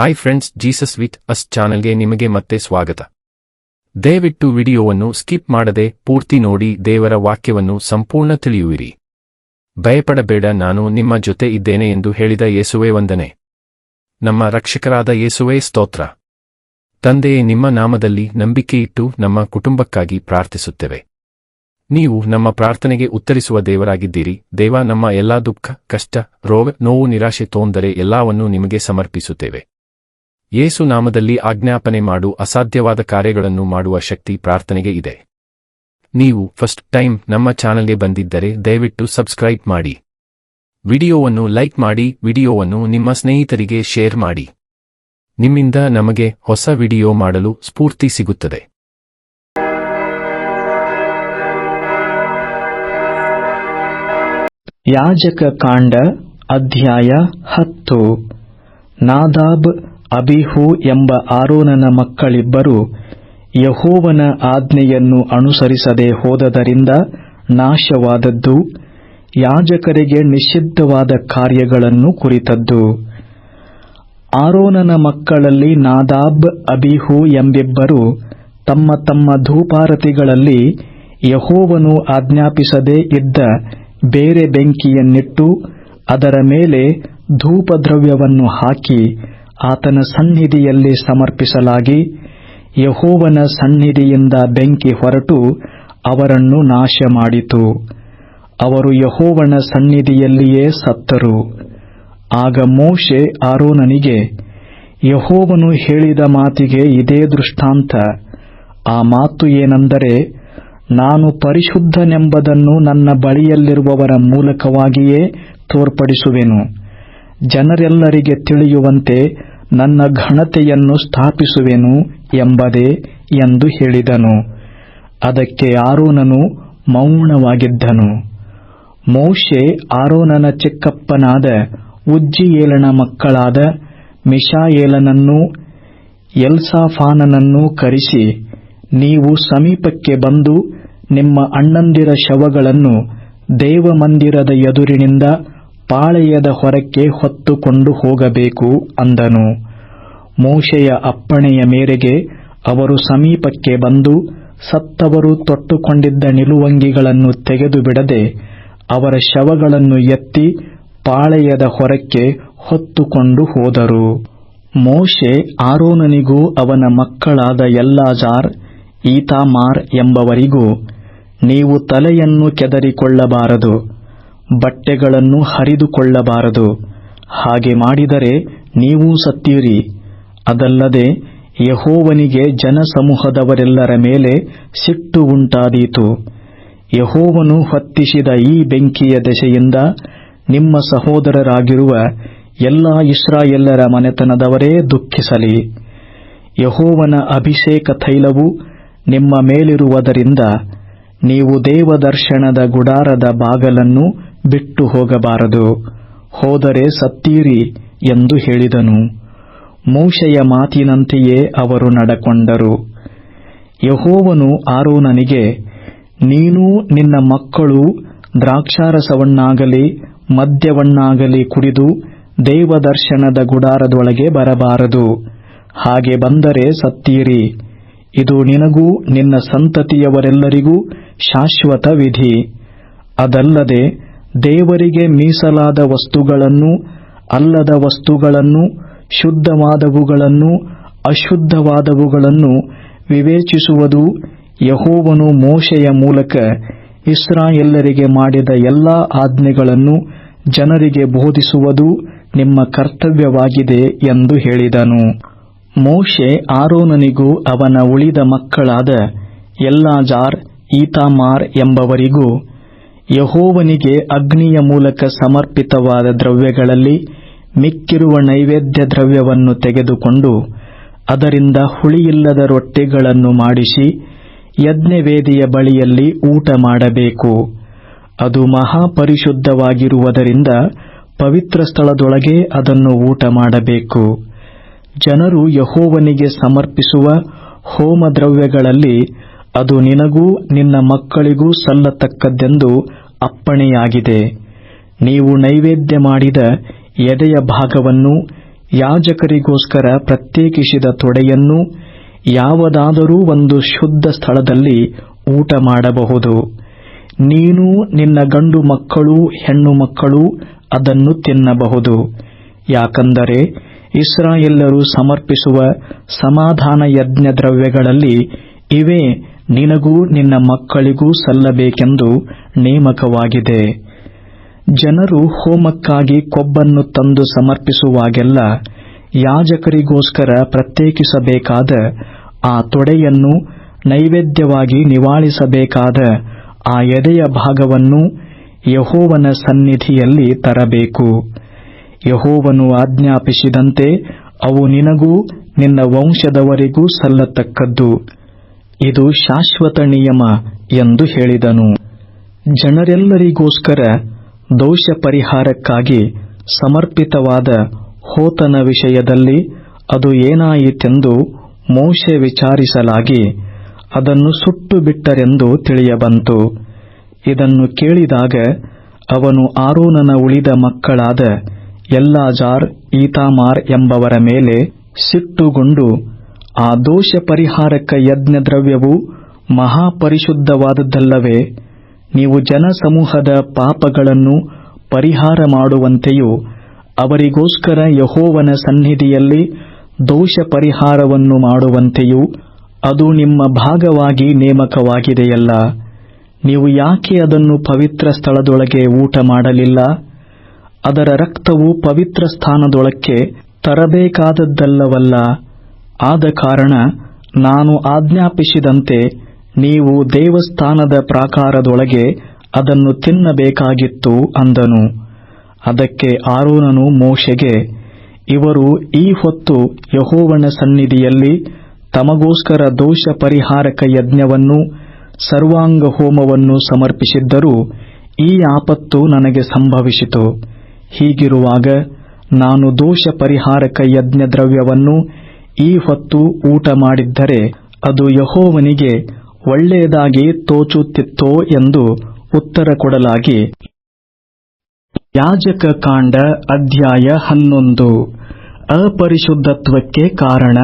Hi friends Jesus with us ಚಾನೆಲ್ಗೆ ನಿಮಗೆ ಮತ್ತೆ ಸ್ವಾಗತ. ದಯವಿಟ್ಟು ವಿಡಿಯೋವನ್ನು ಸ್ಕಿಪ್ ಮಾಡದೆ ಪೂರ್ತಿ ನೋಡಿ ದೇವರ ವಾಕ್ಯವನ್ನು ಸಂಪೂರ್ಣ ತಿಳಿಯುವಿರಿ. ಭಯಪಡಬೇಡ, ನಾನು ನಿಮ್ಮ ಜೊತೆ ಇದ್ದೇನೆ ಎಂದು ಹೇಳಿದ ಯೇಸುವೆ ವಂದನೆ. ನಮ್ಮ ರಕ್ಷಕರಾದ ಯೇಸುವೆ ಸ್ತೋತ್ರ. ತಂದೆಯೇ, ನಿಮ್ಮ ನಾಮದಲ್ಲಿ ನಂಬಿಕೆಯಿಟ್ಟು ನಮ್ಮ ಕುಟುಂಬಕ್ಕಾಗಿ ಪ್ರಾರ್ಥಿಸುತ್ತೇವೆ. ನೀವು ನಮ್ಮ ಪ್ರಾರ್ಥನೆಗೆ ಉತ್ತರಿಸುವ ದೇವರಾಗಿದ್ದೀರಿ. ದೇವ, ನಮ್ಮ ಎಲ್ಲಾ ದುಃಖ, ಕಷ್ಟ, ರೋಗ, ನೋವು, ನಿರಾಶೆ ತೋಂದರೆ ಎಲ್ಲವನ್ನೂ ನಿಮಗೆ ಸಮರ್ಪಿಸುತ್ತೇವೆ. ಯೇಸು ನಾಮದಲ್ಲಿ ಆಜ್ಞಾಪನೆ ಮಾಡು ಅಸಾಧ್ಯವಾದ ಕಾರ್ಯಗಳನ್ನು ಮಾಡುವ ಶಕ್ತಿ ಪ್ರಾರ್ಥನೆಗೆ ಇದೆ. ನೀವು ಫಸ್ಟ್ ಟೈಮ್ ನಮ್ಮ ಚಾನಲ್ಗೆ ಬಂದಿದ್ದರೆ ದಯವಿಟ್ಟು ಸಬ್ಸ್ಕ್ರೈಬ್ ಮಾಡಿ. ವಿಡಿಯೋವನ್ನು ಲೈಕ್ ಮಾಡಿ, ವಿಡಿಯೋವನ್ನು ನಿಮ್ಮ ಸ್ನೇಹಿತರಿಗೆ ಶೇರ್ ಮಾಡಿ. ನಿಮ್ಮಿಂದ ನಮಗೆ ಹೊಸ ವಿಡಿಯೋ ಮಾಡಲು ಸ್ಫೂರ್ತಿ ಸಿಗುತ್ತದೆ. ಯಾಜಕ ಕಾಂಡ ಅಧ್ಯಾಯ ಹತ್ತು. ನಾದಾಬ್ ಅಬಿಹು ಎಂಬ ಆರೋನನ ಮಕ್ಕಳಿಬ್ಬರು ಯಹೋವನ ಆಜ್ಞೆಯನ್ನು ಅನುಸರಿಸದೆ ಹೋದದರಿಂದ ನಾಶವಾದದ್ದು, ಯಾಜಕರಿಗೆ ನಿಷಿದ್ಧವಾದ ಕಾರ್ಯಗಳನ್ನು ಕುರಿತದ್ದು. ಆರೋನನ ಮಕ್ಕಳಲ್ಲಿ ನಾದಾಬ್, ಅಬಿಹು ಎಂಬಿಬ್ಬರು ತಮ್ಮ ತಮ್ಮ ಧೂಪಾರತಿಗಳಲ್ಲಿ ಯಹೋವನು ಆಜ್ಞಾಪಿಸದೇ ಇದ್ದ ಬೇರೆ ಬೆಂಕಿಯನ್ನಿಟ್ಟು ಅದರ ಮೇಲೆ ಧೂಪದ್ರವ್ಯವನ್ನು ಹಾಕಿ ಆತನ ಸನ್ನಿಧಿಯಲ್ಲಿ ಸಮರ್ಪಿಸಲಾಗಿ ಯಹೋವನ ಸನ್ನಿಧಿಯಿಂದ ಬೆಂಕಿ ಹೊರಟು ಅವರನ್ನು ನಾಶ ಮಾಡಿತು ಅವರು ಯಹೋವನ ಸನ್ನಿಧಿಯಲ್ಲಿಯೇ ಸತ್ತರು. ಆಗ ಮೋಶೆ ಆರೋನನಿಗೆ, ಯಹೋವನು ಹೇಳಿದ ಮಾತಿಗೆ ಇದೇ ದೃಷ್ಟಾಂತ. ಆ ಮಾತು ಏನೆಂದರೆ, ನಾನು ಪರಿಶುದ್ಧನೆಂಬುದನ್ನು ನನ್ನ ಬಳಿಯಲ್ಲಿರುವವರ ಮೂಲಕವಾಗಿಯೇ ತೋರ್ಪಡಿಸುವೆನು. ಜನರೆಲ್ಲರಿಗೆ ತಿಳಿಯುವಂತೆ ನನ್ನ ಘನತೆಯನ್ನು ಸ್ಥಾಪಿಸುವೆನು ಎಂಬುದೇ ಎಂದು ಹೇಳಿದನು. ಅದಕ್ಕೆ ಆರೋನನು ಮೌನವಾಗಿದ್ದನು. ಮೋಶೆ ಆರೋನನ ಚಿಕ್ಕಪ್ಪನಾದ ಉಜ್ಜಿಯೇಲನ ಮಕ್ಕಳಾದ ಮಿಶಾಯೇಲನನ್ನೂ, ಎಲ್ಸಾಫಾನನನ್ನೂ ಕರೆಸಿ, ನೀವು ಸಮೀಪಕ್ಕೆ ಬಂದು ನಿಮ್ಮ ಅಣ್ಣಂದಿರ ಶವಗಳನ್ನು ದೇವಮಂದಿರದ ಎದುರಿನಿಂದ ಪಾಳೆಯದ ಹೊರಕ್ಕೆ ಹೊತ್ತುಕೊಂಡು ಹೋಗಬೇಕು ಅಂದನು. ಮೋಶೆಯ ಅಪ್ಪಣೆಯ ಮೇರೆಗೆ ಅವರು ಸಮೀಪಕ್ಕೆ ಬಂದು ಸತ್ತವರು ತೊಟ್ಟುಕೊಂಡಿದ್ದ ನಿಲುವಂಗಿಗಳನ್ನು ತೆಗೆದು ಬಿಡದೆ ಅವರ ಶವಗಳನ್ನು ಎತ್ತಿ ಪಾಳೆಯದ ಹೊರಕ್ಕೆ ಹೊತ್ತುಕೊಂಡು ಹೋದರು. ಮೋಶೆ ಆರೋನನಿಗೂ ಅವನ ಮಕ್ಕಳಾದ ಎಲ್ಲಾಜಾರ್, ಈತಾಮಾರ್ ಎಂಬವರಿಗೂ, ನೀವು ತಲೆಯನ್ನು ಕೆದರಿಕೊಳ್ಳಬಾರದು, ಬಟ್ಟೆಗಳನ್ನು ಹರಿದುಕೊಳ್ಳಬಾರದು, ಹಾಗೆ ಮಾಡಿದರೆ ನೀವೂ ಸತ್ತೀರಿ. ಅದಲ್ಲದೆ ಯಹೋವನಿಗೆ ಜನಸಮೂಹದವರೆಲ್ಲರ ಮೇಲೆ ಸಿಟ್ಟು ಉಂಟಾದೀತು. ಯಹೋವನು ಹೊತ್ತಿಸಿದ ಈ ಬೆಂಕಿಯ ದೆಸೆಯಿಂದ ನಿಮ್ಮ ಸಹೋದರರಾಗಿರುವ ಎಲ್ಲಾ ಇಸ್ರಾಯೆಲ್ಲರ ಮನೆತನದವರೇ ದುಃಖಿಸಲಿ. ಯಹೋವನ ಅಭಿಷೇಕ ತೈಲವು ನಿಮ್ಮ ಮೇಲಿರುವುದರಿಂದ ನೀವು ದೇವದರ್ಶನದ ಗುಡಾರದ ಬಾಗಲನ್ನು ಬಿಟ್ಟು ಹೋಗಬಾರದು. ಹೋದರೆ ಸತ್ತೀರಿ ಎಂದು ಹೇಳಿದನು. ಮೋಶೆಯ ಮಾತಿನಂತೆಯೇ ಅವರು ನಡಕೊಂಡರು. ಯಹೋವನು ಆರೋನನಿಗೆ, ನೀನು ನಿನ್ನ ಮಕ್ಕಳು ದ್ರಾಕ್ಷಾರಸವನ್ನಾಗಲಿ, ಮದ್ಯವನ್ನಾಗಲಿ ಕುಡಿದು ದೇವದರ್ಶನದ ಗುಡಾರದೊಳಗೆ ಬರಬಾರದು. ಹಾಗೆ ಬಂದರೆ ಸತ್ತೀರಿ. ಇದು ನಿನಗೂ ನಿನ್ನ ಸಂತತಿಯವರೆಲ್ಲರಿಗೂ ಶಾಶ್ವತ ವಿಧಿ. ಅದಲ್ಲದೆ ದೇವರಿಗೆ ಮೀಸಲಾದ ವಸ್ತುಗಳನ್ನು ಅಲ್ಲದ ವಸ್ತುಗಳನ್ನು ಶುದ್ಧವಾದವುಗಳನ್ನು, ಅಶುದ್ಧವಾದವುಗಳನ್ನು ವಿವೇಚಿಸುವುದು ಯಹೋವನು ಮೋಶೆಯ ಮೂಲಕ ಇಸ್ರಾಯೆಲ್ಲರಿಗೆ ಮಾಡಿದ ಎಲ್ಲಾ ಆಜ್ಞೆಗಳನ್ನು ಜನರಿಗೆ ಬೋಧಿಸುವುದು ನಿಮ್ಮ ಕರ್ತವ್ಯವಾಗಿದೆ ಎಂದು ಹೇಳಿದನು. ಮೋಶೆ ಆರೋನನಿಗೂ ಅವನ ಉಳಿದ ಮಕ್ಕಳಾದ ಎಲ್ಲಾಜಾರ್, ಈತಾಮಾರ್ ಎಂಬವರಿಗೂ ಯಹೋವನಿಗೆ ಅಗ್ನಿಯ ಮೂಲಕ ಸಮರ್ಪಿತವಾದ ದ್ರವ್ಯಗಳಲ್ಲಿ ಮಿಕ್ಕಿರುವ ನೈವೇದ್ಯ ದ್ರವ್ಯವನ್ನು ತೆಗೆದುಕೊಂಡು ಅದರಿಂದ ಹುಳಿಯಿಲ್ಲದ ರೊಟ್ಟಿಗಳನ್ನು ಮಾಡಿಸಿ ಯಜ್ಞವೇದಿಯ ಬಳಿಯಲ್ಲಿ ಊಟ ಮಾಡಬೇಕು. ಅದು ಮಹಾಪರಿಶುದ್ಧವಾಗಿರುವುದರಿಂದ ಪವಿತ್ರ ಸ್ಥಳದೊಳಗೆ ಅದನ್ನು ಊಟ ಮಾಡಬೇಕು. ಜನರು ಯಹೋವನಿಗೆ ಸಮರ್ಪಿಸುವ ಹೋಮ ದ್ರವ್ಯಗಳಲ್ಲಿ ಅದು ನಿನಗೂ ನಿನ್ನ ಮಕ್ಕಳಿಗೂ ಸಲ್ಲತಕ್ಕದ್ದೆಂದು ಅಪ್ಪಣೆಯಾಗಿದೆ. ನೀವು ನೈವೇದ್ಯ ಮಾಡಿದ ಎದೆಯ ಭಾಗವನ್ನು ಯಾಜಕರಿಗೋಸ್ಕರ ಪ್ರತ್ಯೇಕಿಸಿದ ತೊಡೆಯನ್ನು ಯಾವುದಾದರೂ ಒಂದು ಶುದ್ಧ ಸ್ಥಳದಲ್ಲಿ ಊಟ ಮಾಡಬಹುದು. ನೀನು ನಿನ್ನ ಗಂಡು ಮಕ್ಕಳು ಹೆಣ್ಣು ಮಕ್ಕಳು ಅದನ್ನು ತಿನ್ನಬಹುದು. ಯಾಕಂದರೆ ಇಸ್ರಾಯೆಲ್ಲರು ಸಮರ್ಪಿಸುವ ಸಮಾಧಾನ ಯಜ್ಞ ದ್ರವ್ಯಗಳಲ್ಲಿ ಇವೇ ನಿನಗೂ ನಿನ್ನ ಮಕ್ಕಳಿಗೂ ಸಲ್ಲಬೇಕೆಂದು ನೇಮಕವಾಗಿದೆ. ಜನರು ಹೋಮಕ್ಕಾಗಿ ಕೊಬ್ಬನ್ನು ತಂದು ಸಮರ್ಪಿಸುವಾಗೆಲ್ಲ ಯಾಜಕರಿಗೋಸ್ಕರ ಪ್ರತ್ಯೇಕಿಸಬೇಕಾದ ಆ ತೊಡೆಯನ್ನು ನೈವೇದ್ಯವಾಗಿ ನಿವಾಳಿಸಬೇಕಾದ ಆ ಎದೆಯ ಭಾಗವನ್ನು ಯಹೋವನ ಸನ್ನಿಧಿಯಲ್ಲಿ ತರಬೇಕು. ಯಹೋವನು ಆಜ್ಞಾಪಿಸಿದಂತೆ ಅವು ನಿನಗೂ ನಿನ್ನ ವಂಶದವರಿಗೂ ಸಲ್ಲತಕ್ಕದ್ದು. ಇದು ಶಾಶ್ವತ ನಿಯಮ ಎಂದು ಹೇಳಿದನು. ಜನರೆಲ್ಲರಿಗೋಸ್ಕರ ದೋಷ ಪರಿಹಾರಕ್ಕಾಗಿ ಸಮರ್ಪಿತವಾದ ಹೋತನ ವಿಷಯದಲ್ಲಿ ಅದು ಏನಾಯಿತೆಂದು ಮೋಶೆ ವಿಚಾರಿಸಲಾಗಿ ಅದನ್ನು ಸುಟ್ಟು ಬಿಟ್ಟರೆಂದು ತಿಳಿಯಬಂತು. ಇದನ್ನು ಕೇಳಿದಾಗ ಅವನು ಆರೋನನ ಉಳಿದ ಮಕ್ಕಳಾದ ಎಲ್ಲಾಜಾರ್, ಈತಾಮಾರ್ ಎಂಬವರ ಮೇಲೆ ಸಿಟ್ಟುಗೊಂಡು ಆ ದೋಷ ಪರಿಹಾರಕ ಯಜ್ಞ ದ್ರವ್ಯವು ಮಹಾಪರಿಶುದ್ಧವಾದದ್ದಲ್ಲವೇ? ನೀವು ಜನಸಮೂಹದ ಪಾಪಗಳನ್ನು ಪರಿಹಾರ ಮಾಡುವಂತೆಯೂ ಅವರಿಗೋಸ್ಕರ ಯಹೋವನ ಸನ್ನಿಧಿಯಲ್ಲಿ ದೋಷ ಪರಿಹಾರವನ್ನು ಮಾಡುವಂತೆಯೂ ಅದು ನಿಮ್ಮ ಭಾಗವಾಗಿ ನೇಮಕವಾಗಿದೆಯಲ್ಲ. ನೀವು ಯಾಕೆ ಅದನ್ನು ಪವಿತ್ರ ಸ್ಥಳದೊಳಗೆ ಊಟ ಮಾಡಲಿಲ್ಲ? ಅದರ ರಕ್ತವು ಪವಿತ್ರ ಸ್ಥಾನದೊಳಕ್ಕೆ ತರಬೇಕಾದದ್ದಲ್ಲವಲ್ಲ. ಆದ ಕಾರಣ ನಾನು ಆಜ್ಞಾಪಿಸಿದಂತೆ ನೀವು ದೇವಸ್ಥಾನದ ಪ್ರಾಕಾರದೊಳಗೆ ಅದನ್ನು ತಿನ್ನಬೇಕಾಗಿತ್ತು ಅಂದನು. ಅದಕ್ಕೆ ಆರೋನನು ಮೋಶೆಗೆ, ಇವರು ಈ ಹೊತ್ತು ಯಹೋವನ ಸನ್ನಿಧಿಯಲ್ಲಿ ತಮಗೋಸ್ಕರ ದೋಷ ಪರಿಹಾರಕ ಯಜ್ಞವನ್ನು ಸರ್ವಾಂಗ ಹೋಮವನ್ನು ಸಮರ್ಪಿಸಿದ್ದರೂ ಈ ಆಪತ್ತು ನನಗೆ ಸಂಭವಿಸಿತು. ಹೀಗಿರುವಾಗ ನಾನು ದೋಷ ಪರಿಹಾರಕ ಯಜ್ಞ ದ್ರವ್ಯವನ್ನು ಈ ಹೊತ್ತು ಊಟ ಮಾಡಿದ್ದರೆ ಅದು ಯಹೋವನಿಗೆ ಒಳ್ಳೆಯದಾಗಿ ತೋಚುತ್ತಿತ್ತೋ ಎಂದು ಉತ್ತರ ಕೊಡಲಾಗಿ, ಯಾಜಕ ಕಾಂಡ ಅಧ್ಯಾಯ ಹನ್ನೊಂದು, ಅಪರಿಶುದ್ಧತ್ವಕ್ಕೆ ಕಾರಣ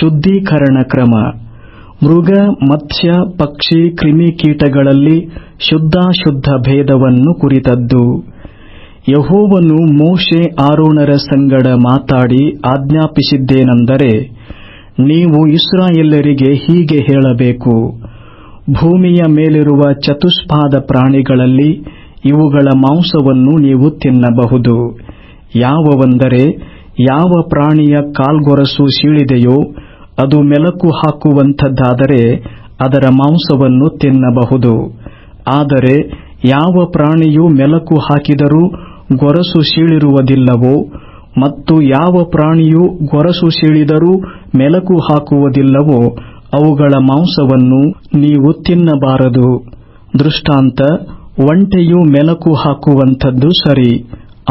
ಶುದ್ಧೀಕರಣ ಕ್ರಮ. ಮೃಗ, ಮತ್ಸ್ಯ, ಪಕ್ಷಿ ಕ್ರಿಮಿಕೀಟಗಳಲ್ಲಿ ಶುದ್ಧಾಶುದ್ಧ ಭೇದವನ್ನು ಕುರಿತದ್ದು. ಯಹೋವನು ಮೋಶೆ ಆರೋಣರ ಸಂಗಡ ಮಾತಾಡಿ ಆಜ್ಞಾಪಿಸಿದ್ದೇನೆಂದರೆ ನೀವು ಇಸ್ರಾಯೆಲ್ಲರಿಗೆ ಹೀಗೆ ಹೇಳಬೇಕು. ಭೂಮಿಯ ಮೇಲಿರುವ ಚತುಷ್ಪಾದ ಪ್ರಾಣಿಗಳಲ್ಲಿ ಇವುಗಳ ಮಾಂಸವನ್ನು ನೀವು ತಿನ್ನಬಹುದು. ಯಾವವೆಂದರೆ, ಯಾವ ಪ್ರಾಣಿಯ ಕಾಲ್ಗೊರಸು ಸೀಳಿದೆಯೋ ಅದು ಮೆಲಕು ಹಾಕುವಂಥದ್ದಾದರೆ ಅದರ ಮಾಂಸವನ್ನು ತಿನ್ನಬಹುದು. ಆದರೆ, ಯಾವ ಪ್ರಾಣಿಯು ಮೆಲಕು ಹಾಕಿದರೂ ಗೊರಸು ಸೀಳಿರುವುದಿಲ್ಲವೋ ಮತ್ತು ಯಾವ ಪ್ರಾಣಿಯು ಗೊರಸು ಸೀಳಿದರೂ ಮೆಲಕು ಹಾಕುವುದಿಲ್ಲವೋ ಅವುಗಳ ಮಾಂಸವನ್ನು ನೀವು ತಿನ್ನಬಾರದು. ದೃಷ್ಟಾಂತ, ಒಂಟೆಯು ಮೆಲಕು ಹಾಕುವಂಥದ್ದು ಸರಿ,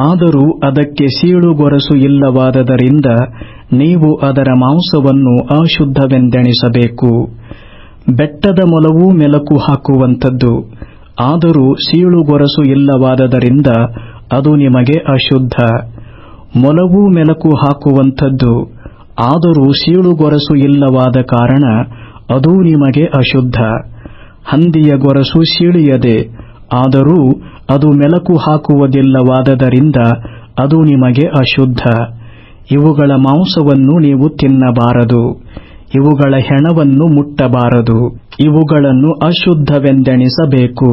ಆದರೂ ಅದಕ್ಕೆ ಸೀಳು ಗೊರಸು ಇಲ್ಲವಾದದರಿಂದ ನೀವು ಅದರ ಮಾಂಸವನ್ನು ಅಶುದ್ಧವೆಂದೆಣಿಸಬೇಕು. ಬೆಟ್ಟದ ಮೊಲವೂ ಮೆಲಕು ಹಾಕುವಂಥದ್ದು, ಆದರೂ ಸೀಳುಗೊರಸು ಇಲ್ಲವಾದದರಿಂದ ಅದು ನಿಮಗೆ ಅಶುದ್ಧ. ಮೊಲವೂ ಮೆಲಕು ಹಾಕುವಂಥದ್ದು. ಆದರೂ ಸೀಳುಗೊರಸು ಇಲ್ಲವಾದ ಕಾರಣ ಅದು ನಿಮಗೆ ಅಶುದ್ಧ. ಹಂದಿಯ ಗೊರಸು ಸೀಳಿಯದೆ. ಆದರೂ ಅದು ಮೆಲಕು ಹಾಕುವುದಿಲ್ಲವಾದದರಿಂದ ಅದು ನಿಮಗೆ ಅಶುದ್ಧ. ಇವುಗಳ ಮಾಂಸವನ್ನು ನೀವು ತಿನ್ನಬಾರದು. ಇವುಗಳ ಹೆಣವನ್ನು ಮುಟ್ಟಬಾರದು. ಇವುಗಳನ್ನು ಅಶುದ್ಧವೆಂದೆಣಿಸಬೇಕು.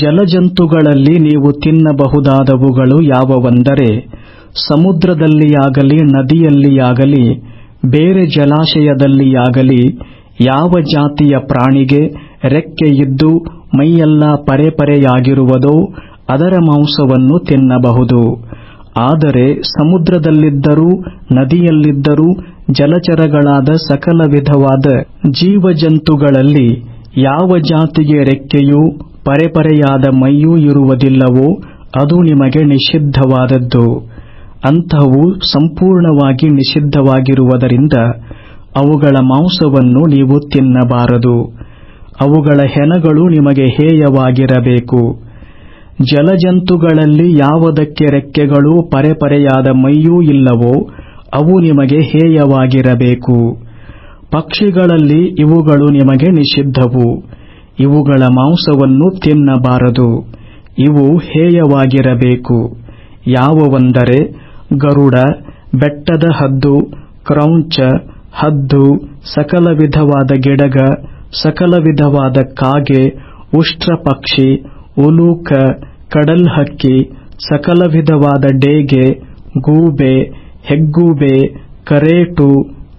ಜಲಜಂತುಗಳಲ್ಲಿ ನೀವು ತಿನ್ನಬಹುದಾದವುಗಳು ಯಾವವೆಂದರೆ ಸಮುದ್ರದಲ್ಲಿಯಾಗಲಿ, ನದಿಯಲ್ಲಿಯಾಗಲಿ, ಬೇರೆ ಜಲಾಶಯದಲ್ಲಿಯಾಗಲಿ, ಯಾವ ಜಾತಿಯ ಪ್ರಾಣಿಗೆ ರೆಕ್ಕೆಯಿದ್ದು ಮೈಯೆಲ್ಲ ಪರೆಪರೆಯಾಗಿರುವುದೋ ಅದರ ಮಾಂಸವನ್ನು ತಿನ್ನಬಹುದು. ಆದರೆ ಸಮುದ್ರದಲ್ಲಿದ್ದರೂ, ನದಿಯಲ್ಲಿದ್ದರೂ ಜಲಚರಗಳಾದ ಸಕಲ ವಿಧವಾದ ಜೀವಜಂತುಗಳಲ್ಲಿ ಯಾವ ಜಾತಿಗೆ ರೆಕ್ಕೆಯೂ ಪರೆಪರೆಯಾದ ಮೈಯೂ ಇರುವುದಿಲ್ಲವೋ, ಅದು ನಿಮಗೆ ನಿಷಿದ್ಧವಾದದ್ದು. ಅಂಥವು ಸಂಪೂರ್ಣವಾಗಿ ನಿಷಿದ್ಧವಾಗಿರುವುದರಿಂದ ಅವುಗಳ ಮಾಂಸವನ್ನು ನೀವು ತಿನ್ನಬಾರದು. ಅವುಗಳ ಹೆಣಗಳು ನಿಮಗೆ ಹೇಯವಾಗಿರಬೇಕು. ಜಲಜಂತುಗಳಲ್ಲಿ ಯಾವುದಕ್ಕೆ ರೆಕ್ಕೆಗಳು ಪರೆಪರೆಯಾದ ಮೈಯೂ ಇಲ್ಲವೋ, ಅವು ನಿಮಗೆ ಹೇಯವಾಗಿರಬೇಕು. ಪಕ್ಷಿಗಳಲ್ಲಿ ಇವುಗಳು ನಿಮಗೆ ನಿಷಿದ್ಧವು. ಇವುಗಳ ಮಾಂಸವನ್ನು ತಿನ್ನಬಾರದು. ಇವು ಹೇಯವಾಗಿರಬೇಕು. ಯಾವುವೆಂದರೆ ಗರುಡ, ಬೆಟ್ಟದ ಹದ್ದು, ಕ್ರೌಂಚ, ಹದ್ದು ಸಕಲ ವಿಧವಾದ ಗಿಡಗ ಸಕಲ ವಿಧವಾದ ಕಾಗೆ, ಉಷ್ಟ್ರಪಕ್ಷಿ, ಉಲೂಕ, ಕಡಲ್ಹಕ್ಕಿ ಸಕಲ ವಿಧವಾದ ಡೇಗೆ, ಗೂಬೆ, ಹೆಗ್ಗೂಬೆ, ಕರೇಟು,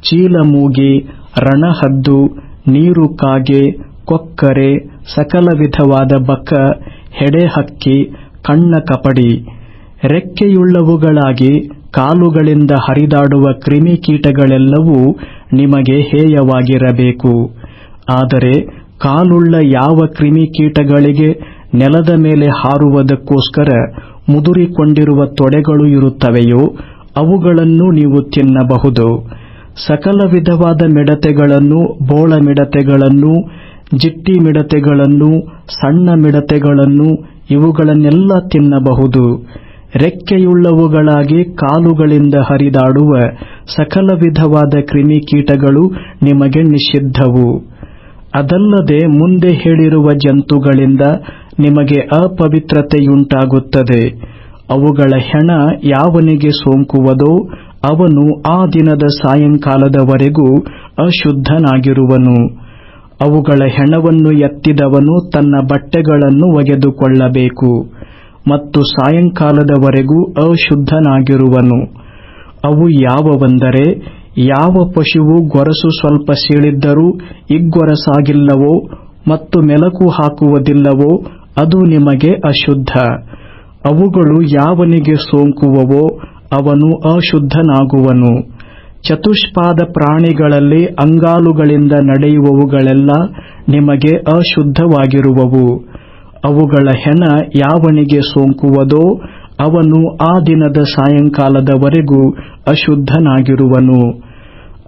ಚೀಲಮೂಗಿ, ರಣಹದ್ದು, ನೀರು ಕಾಗೆ ಕೊಕ್ಕರೆ ಸಕಲ ವಿಧವಾದ ಬಕ ಹೆಡೆಹಕ್ಕಿ ಕಣ್ಣ ಕಪಡಿ, ರೆಕ್ಕೆಯುಳ್ಳವುಗಳಾಗಿ ಕಾಲುಗಳಿಂದ ಹರಿದಾಡುವ ಕ್ರಿಮಿಕೀಟಗಳೆಲ್ಲವೂ ನಿಮಗೆ ಹೇಯವಾಗಿರಬೇಕು. ಆದರೆ ಕಾಲುಳ್ಳ ಯಾವ ಕ್ರಿಮಿಕೀಟಗಳಿಗೆ ನೆಲದ ಮೇಲೆ ಹಾರುವುದಕ್ಕೋಸ್ಕರ ಮುದುರಿಕೊಂಡಿರುವ ತೊಡೆಗಳು ಇರುತ್ತವೆಯೋ, ಅವುಗಳನ್ನು ನೀವು ತಿನ್ನಬಹುದು. ಸಕಲ ವಿಧವಾದ ಮಿಡತೆಗಳನ್ನು ಬೋಳ ಮಿಡತೆಗಳನ್ನು ಜಿಟ್ಟಿ ಮಿಡತೆಗಳನ್ನು, ಸಣ್ಣ ಮಿಡತೆಗಳನ್ನು ಇವುಗಳನ್ನೆಲ್ಲ ತಿನ್ನಬಹುದು. ರೆಕ್ಕೆಯುಳ್ಳವುಗಳಾಗಿ ಕಾಲುಗಳಿಂದ ಹರಿದಾಡುವ ಸಕಲ ವಿಧವಾದ ಕ್ರಿಮಿಕೀಟಗಳು ನಿಮಗೆ ನಿಷಿದ್ಧವು. ಅದಲ್ಲದೆ ಮುಂದೆ ಹೇಳಿರುವ ಜಂತುಗಳಿಂದ ನಿಮಗೆ ಅಪವಿತ್ರತೆಯುಂಟಾಗುತ್ತದೆ. ಅವುಗಳ ಹೆಣ ಯಾವನಿಗೆ ಸೋಂಕುವುದೋ ಅವನು ಆ ದಿನದ ಸಾಯಂಕಾಲದವರೆಗೂ ಅಶುದ್ಧನಾಗಿರುವನು. ಅವುಗಳ ಹೆಣವನ್ನು ಎತ್ತಿದವನು ತನ್ನ ಬಟ್ಟೆಗಳನ್ನು ಒಗೆದುಕೊಳ್ಳಬೇಕು ಮತ್ತು ಸಾಯಂಕಾಲದವರೆಗೂ ಅಶುದ್ಧನಾಗಿರುವನು. ಅವು ಯಾವವೆಂದರೆ, ಯಾವ ಪಶುವು ಗೊರಸು ಸ್ವಲ್ಪ ಸೀಳಿದ್ದರೂ ಇಗ್ಗೊರಸಾಗಿಲ್ಲವೋ ಮತ್ತು ಮೆಲಕು ಹಾಕುವುದಿಲ್ಲವೋ ಅದು ನಿಮಗೆ ಅಶುದ್ಧ. ಅವುಗಳು ಯಾವನಿಗೆ ಸೋಂಕುವವೋ ಅವನು ಅಶುದ್ಧನಾಗುವನು. ಚತುಷ್ಪಾದ ಪ್ರಾಣಿಗಳಲ್ಲಿ ಅಂಗಾಲುಗಳಿಂದ ನಡೆಯುವವುಗಳೆಲ್ಲ ನಿಮಗೆ ಅಶುದ್ಧವಾಗಿರುವವು. ಅವುಗಳ ಹೆಣ ಯಾವನಿಗೆ ಸೋಂಕುವುದೋ ಅವನು ಆ ದಿನದ ಸಾಯಂಕಾಲದವರೆಗೂ ಅಶುದ್ಧನಾಗಿರುವನು.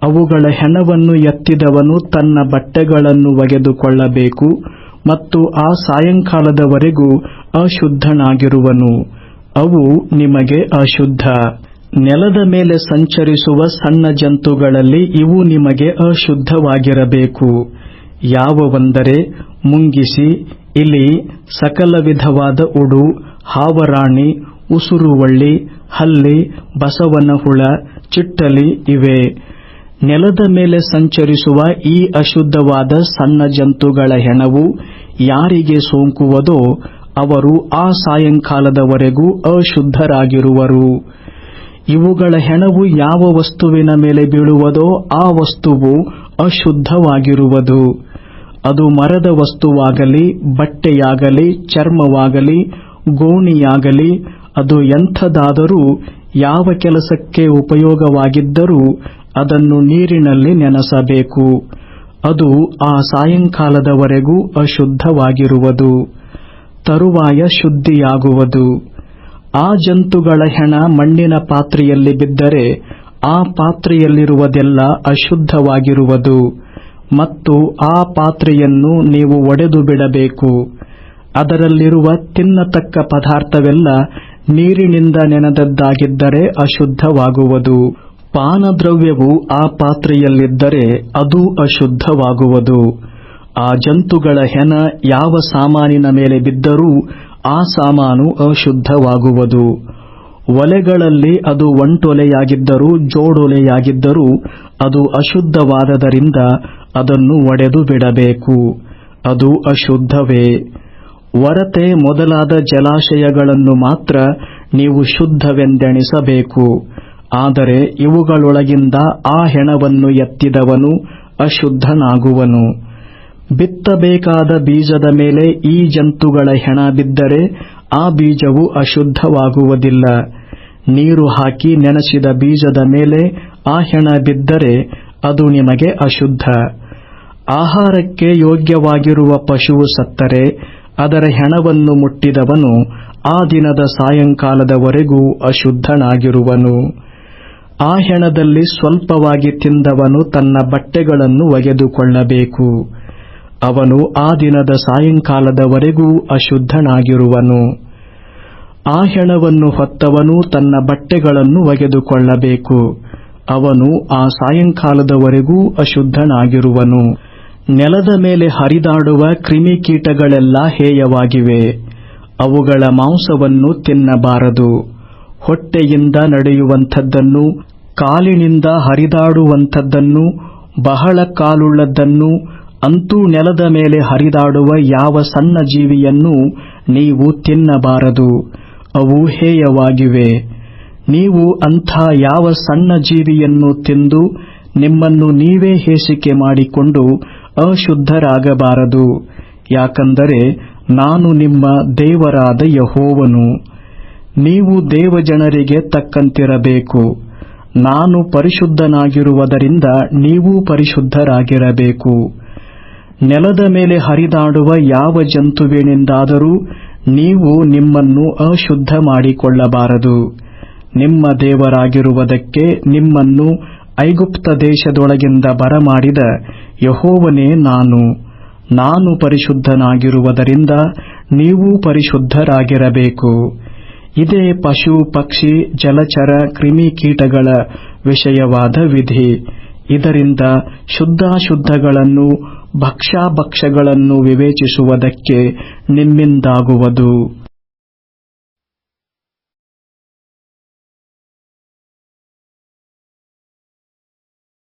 ಅವುಗಳ ಹೆಣವನ್ನು ಎತ್ತಿದವನು ತನ್ನ ಬಟ್ಟೆಗಳನ್ನು ಒಗೆದುಕೊಳ್ಳಬೇಕು ಮತ್ತು ಆ ಸಾಯಂಕಾಲದವರೆಗೂ ಅಶುದ್ಧನಾಗಿರುವನು. ಅವು ನಿಮಗೆ ಅಶುದ್ಧ. ನೆಲದ ಮೇಲೆ ಸಂಚರಿಸುವ ಸಣ್ಣ ಜಂತುಗಳಲ್ಲಿ ಇವು ನಿಮಗೆ ಅಶುದ್ಧವಾಗಿರಬೇಕು. ಯಾವವೆಂದರೆ ಮುಂಗಿಸಿ, ಇಲಿ, ಸಕಲ ವಿಧವಾದ ಉಡು, ಹಾವರಾಣಿ, ಉಸುರುವಳ್ಳಿ, ಹಲ್ಲಿ ಬಸವನ ಹುಳ ಚಿಟ್ಟಲಿ ಇವೆ. ನೆಲದ ಮೇಲೆ ಸಂಚರಿಸುವ ಈ ಅಶುದ್ಧವಾದ ಸಣ್ಣ ಜಂತುಗಳ ಹೆಣವು ಯಾರಿಗೆ ಸೋಂಕುವುದೋ ಅವರು ಆ ಸಾಯಂಕಾಲದವರೆಗೂ ಅಶುದ್ಧರಾಗಿರುವರು. ಇವುಗಳ ಹೆಣವು ಯಾವ ವಸ್ತುವಿನ ಮೇಲೆ ಬೀಳುವುದೋ ಆ ವಸ್ತುವು ಅಶುದ್ಧವಾಗಿರುವುದು. ಅದು ಮರದ ವಸ್ತುವಾಗಲಿ, ಬಟ್ಟೆಯಾಗಲಿ, ಚರ್ಮವಾಗಲಿ, ಗೋಣಿಯಾಗಲಿ, ಅದು ಎಂಥದಾದರೂ ಯಾವ ಕೆಲಸಕ್ಕೆ ಉಪಯೋಗವಾಗಿದ್ದರೂ ಅದನ್ನು ನೀರಿನಲ್ಲಿ ನೆನೆಸಬೇಕು. ಅದು ಆ ಸಾಯಂಕಾಲದವರೆಗೂ ಅಶುದ್ಧವಾಗಿರುವುದು. ತರುವಾಯ ಶುದ್ಧಿಯಾಗುವುದು. ಆ ಜಂತುಗಳ ಹೆಣ ಮಣ್ಣಿನ ಪಾತ್ರೆಯಲ್ಲಿ ಬಿದ್ದರೆ ಆ ಪಾತ್ರೆಯಲ್ಲಿರುವುದೆಲ್ಲ ಅಶುದ್ಧವಾಗಿರುವುದು. ಮತ್ತು ಆ ಪಾತ್ರೆಯನ್ನು ನೀವು ಒಡೆದು ಬಿಡಬೇಕು. ಅದರಲ್ಲಿರುವ ತಿನ್ನತಕ್ಕ ಪದಾರ್ಥವೆಲ್ಲ ನೀರಿನಿಂದ ನೆನೆದದ್ದಾಗಿದ್ದರೆ ಅಶುದ್ಧವಾಗುವುದು. ಪಾನದ್ರವ್ಯವು ಆ ಪಾತ್ರೆಯಲ್ಲಿದ್ದರೆ ಅದು ಅಶುದ್ಧವಾಗುವುದು. ಆ ಜಂತುಗಳ ಹೆಣ ಯಾವ ಸಾಮಾನಿನ ಮೇಲೆ ಬಿದ್ದರೂ ಆ ಸಾಮಾನು ಅಶುದ್ಧವಾಗುವುದು. ಒಲೆಗಳಲ್ಲಿ ಅದು ಒಂಟೊಲೆಯಾಗಿದ್ದರೂ ಜೋಡೊಲೆಯಾಗಿದ್ದರೂ ಅದು ಅಶುದ್ಧವಾದದರಿಂದ ಅದನ್ನು ಒಡೆದು ಬಿಡಬೇಕು. ಅದು ಅಶುದ್ಧವೇ. ವರತೆ ಮೊದಲಾದ ಜಲಾಶಯಗಳನ್ನು ಮಾತ್ರ ನೀವು ಶುದ್ಧವೆಂದೆಣಿಸಬೇಕು. ಆದರೆ ಇವುಗಳೊಳಗಿಂದ ಆ ಹೆಣವನ್ನು ಎತ್ತಿದವನು ಅಶುದ್ಧನಾಗುವನು. ಬಿತ್ತಬೇಕಾದ ಬೀಜದ ಮೇಲೆ ಈ ಜಂತುಗಳ ಹೆಣ ಬಿದ್ದರೆ ಆ ಬೀಜವು ಅಶುದ್ಧವಾಗುವುದಿಲ್ಲ. ನೀರು ಹಾಕಿ ನೆನೆಸಿದ ಬೀಜದ ಮೇಲೆ ಆ ಹೆಣ ಬಿದ್ದರೆ ಅದು ನಿಮಗೆ ಅಶುದ್ಧ. ಆಹಾರಕ್ಕೆ ಯೋಗ್ಯವಾಗಿರುವ ಪಶುವು ಸತ್ತರೆ, ಅದರ ಹೆಣವನ್ನು ಮುಟ್ಟಿದವನು ಆ ದಿನದ ಸಾಯಂಕಾಲದವರೆಗೂ ಅಶುದ್ಧನಾಗಿರುವನು. ಆ ಹೆಣದಲ್ಲಿ ಸ್ವಲ್ಪವಾಗಿ ತಿಂದವನು ತನ್ನ ಬಟ್ಟೆಗಳನ್ನು ಒಗೆದುಕೊಳ್ಳಬೇಕು. ಅವನು ಆ ದಿನದ ಸಾಯಂಕಾಲದವರೆಗೂ ಅಶುದ್ಧನಾಗಿರುವನು. ಆ ಹೆಣವನ್ನು ಹೊತ್ತವನು ತನ್ನ ಬಟ್ಟೆಗಳನ್ನು ಒಗೆದುಕೊಳ್ಳಬೇಕು. ಅವನು ಆ ಸಾಯಂಕಾಲದವರೆಗೂ ಅಶುದ್ಧನಾಗಿರುವನು. ನೆಲದ ಮೇಲೆ ಹರಿದಾಡುವ ಕ್ರಿಮಿಕೀಟಗಳೆಲ್ಲ ಹೇಯವಾಗಿವೆ. ಅವುಗಳ ಮಾಂಸವನ್ನು ತಿನ್ನಬಾರದು. ಹೊಟ್ಟೆಯಿಂದ ನಡೆಯುವಂಥದ್ದನ್ನು, ಕಾಲಿನಿಂದ ಹರಿದಾಡುವಂಥದ್ದನ್ನು, ಬಹಳ ಕಾಲುಳ್ಳದ್ದನ್ನು ಅಂತೂ ನೆಲದ ಮೇಲೆ ಹರಿದಾಡುವ ಯಾವ ಸಣ್ಣ ಜೀವಿಯನ್ನು ನೀವು ತಿನ್ನಬಾರದು. ಅವು ಹೇಯವಾಗಿವೆ. ನೀವು ಅಂಥ ಯಾವ ಸಣ್ಣ ಜೀವಿಯನ್ನು ತಿಂದು ನಿಮ್ಮನ್ನು ನೀವೇ ಹೇಸಿಕೆ ಮಾಡಿಕೊಂಡು ಅಶುದ್ಧರಾಗಬಾರದು. ಯಾಕಂದರೆ ನಾನು ನಿಮ್ಮ ದೇವರಾದ ಯಹೋವನು. ನೀವು ದೇವಜನರಿಗೆ ತಕ್ಕಂತಿರಬೇಕು. ನಾನು ಪರಿಶುದ್ಧನಾಗಿರುವುದರಿಂದ ನೀವೂ ಪರಿಶುದ್ಧರಾಗಿರಬೇಕು. ನೆಲದ ಮೇಲೆ ಹರಿದಾಡುವ ಯಾವ ಜಂತುವಿನಿಂದಾದರೂ ನೀವು ನಿಮ್ಮನ್ನು ಅಶುದ್ಧ ಮಾಡಿಕೊಳ್ಳಬಾರದು. ನಿಮ್ಮ ದೇವರಾಗಿರುವುದಕ್ಕೆ ನಿಮ್ಮನ್ನು ಐಗುಪ್ತ ದೇಶದೊಳಗಿಂದ ಬರಮಾಡಿದ ಯಹೋವನೇ ನಾನು. ನಾನು ಪರಿಶುದ್ಧನಾಗಿರುವುದರಿಂದ ನೀವು ಪರಿಶುದ್ಧರಾಗಿರಬೇಕು. ಇದೇ ಪಶು, ಪಕ್ಷಿ, ಜಲಚರ ಕ್ರಿಮಿಕೀಟಗಳ ವಿಷಯವಾದ ವಿಧಿ. ಇದರಿಂದ ಶುದ್ಧಾಶುದ್ಧಗಳನ್ನು ಭಕ್ಷ್ಯಾಭಕ್ಷ್ಯಗಳನ್ನು ವಿವೇಚಿಸುವುದಕ್ಕೆ ನಿಮ್ಮಿಂದಾಗುವುದು.